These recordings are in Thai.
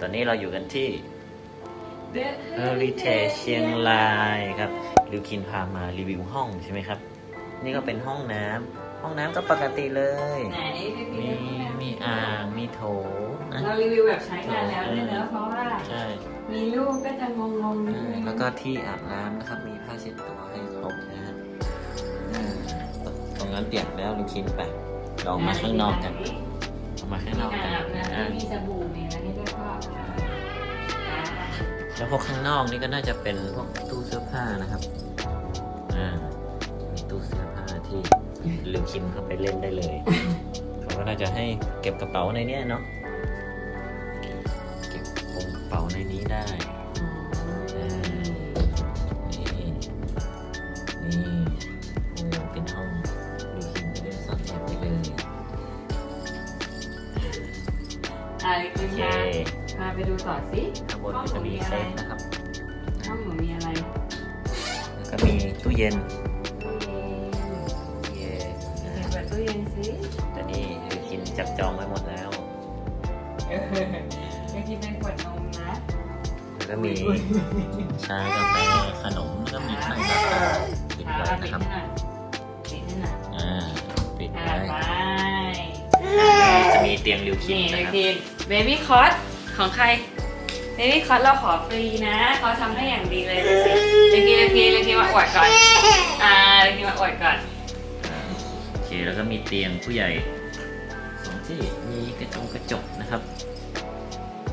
ตอนนี้เราอยู่กันที่ The Heritage เชียงรายครับลิวคินพามารีวิวห้องใช่ไหมครับ นี่ก็เป็นห้องน้ำห้องน้ำก็ปกติเลย ไหนมีมีอ่างมีโถนะเรารีวิวแบบใช้งานแล้วด้วยเนอะเพราะว่าใช่มีลูกก็จะงงๆนิดอ่านึงแล้วก็ที่อาบน้ำนะครับมีผ้าเช็ดตัวให้ครบนะฮะอ่าตรงนั้นเปียกแล้วลิวคินไปเราออกมาข้างนอกกันออก มาข้างนมีอกกากัรนอาบน้อ่าำมีสบู่มีอะไรให้ด้วยก็แล้วพวกข้างนอกนี่ก็น่าจะเป็นพวกตู้เสื้อผ้านะครับ อ่า มีตู้เสื้อผ้าที่ลิวคินเข้าไปเล่นได้เลยเขาก็น่าจะให้เก็บกระเป๋าในเนี้ยเนาะ เก็บกระเป๋าในนี้ได้ อ่าคือโอเคพาพาไปดูต่อสิข้างบนก็จะมีเซฟนะครับห้องหนูมีอะไรแล้วก็มีตู้เย็นตู้เย็นเย็นนะเปิดตู้เย็นสิแต่นี่ลิวคินจับจองไว้หมดแล้วเออยังกินเป็นขวดนมนะแล้วก็มีชากาแฟขนมแล้วก็มีข้างราคาปิดอ่าไว้ปิดนะครับให้หน่อยปิดให้หน่อยอ่าปิดอ่าไว้ไปจะมีเตียงริวคินนี่นะเด็กครับที เบบี้คอสของใครเบบี้คอสเราขอฟรีนะเขาทำให้อย่างดีเลยดูสิเด็กทีเด็กทีเด็กทีมาอวดก่อน อ่าเด็กทีมาอวดก่อน โอเคแล้วก็มีเตียงผู้ใหญ่สองที่มีกระจกกระจกนะครับ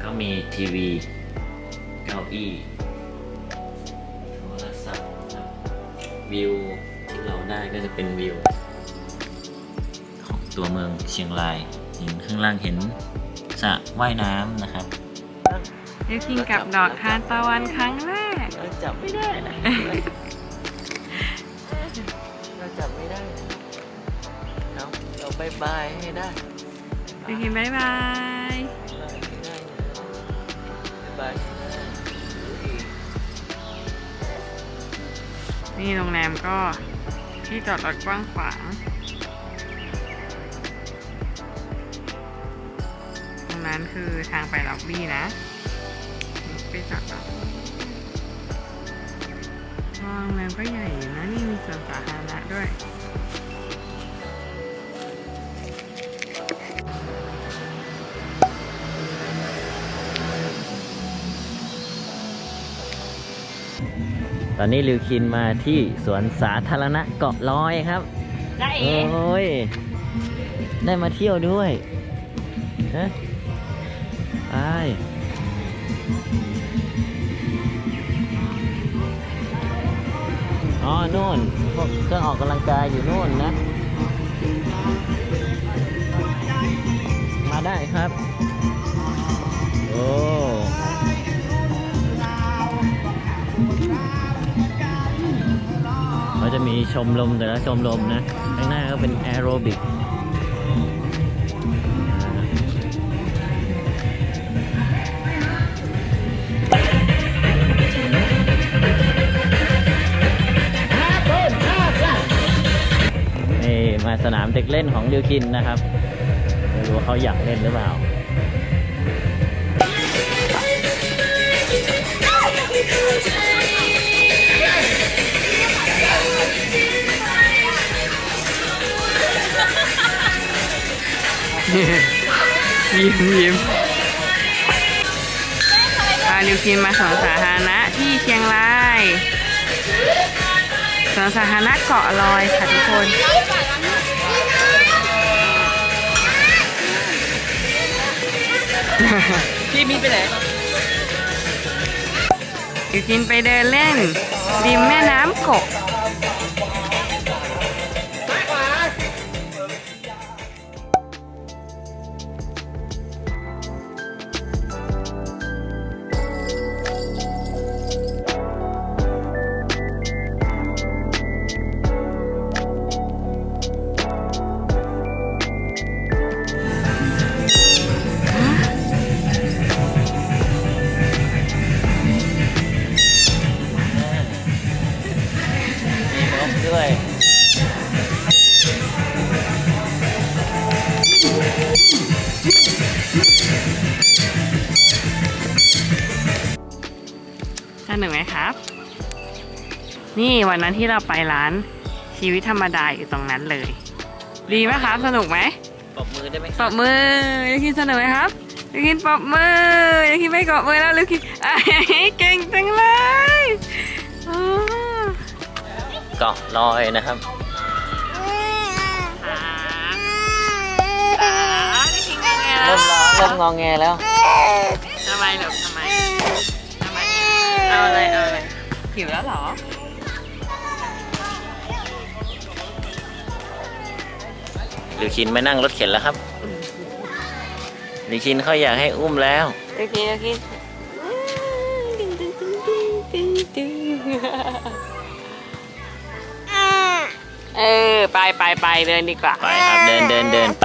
ก็มีทีวีเก้าอี้โทรศัพท์ครับวิวที่เราได้ก็จะเป็นวิว ของตัวเมืองเชียงรายเห็นข้างล่างเห็น สระว่ายน้ำนะครับเด็กทีกับดอกทานตะวันครั้งแรก เราจับไม่ได้นะ เราจับไม่ได้นะเนาะเราบายบายให้ได้เด็กทีบายบาย บายให้ได้นะบายให้ได้นี่โรงแรมก็ที่จอดรถกว้างขวาง นั้นคือทางไปล็อบบี้นะไปจอดรถโรงแรมก็ใหญ่อยู่นะนี่มีสวนสาธารณะด้วยตอนนี้ลิวคินมาที่สวนสาธารณะเกาะลอยครับ ได้โอ้ย ได้มาเที่ยวด้วยฮะ ไปอ๋อนู่นพวกเครื่องออกกำลังกายอยู่นู่นนะ มาได้ครับ โอ้เขาจะมีชมรมแต่ละชมรมนะ ข้างหน้าก็เป็นแอโรบิก สนามเด็กเล่นของลิวคินนะครับไม่รู้เขาอยากเล่นหรือเปล่ายิ้มยิ้มพาลิวคินมาสวนสาธารณะที่เชียงรายสวนสาธารณะเกาะลอยค่ะทุกคน พี่มีไปไหนอยู่กินไปเดินเล่นริมแม่น้ำกก นุกไหมครับ นี่วันนั้นที่เราไปร้านชีวิตธรรมดาอยู่ตรงนั้นเลย ดีไหมครับ สนุกไหมปรบมือได้ไหมคปรรับบมือยูคินสนุกไหมครับยูคินปรบมือยูคินไม่ปรบมือแล้วยูคินอะเก่งจังเลยอ๋อเกาะลอยนะครับขาขายูคินยังไงแล้เริ่วมร้องเริ่มงองแงแล้วทำไมหรอทำไม หิวแล้วเหรอ ลิวคินไม่นั่งรถเข็นแล้วครับ ลิวคินเขาอยากให้อุ้มแล้วยูคินยูคินตึงตึงตึงตึงตึงตึงเออ ไปไปไปเดินดีกว่า ไปครับเดินเดินเดินไป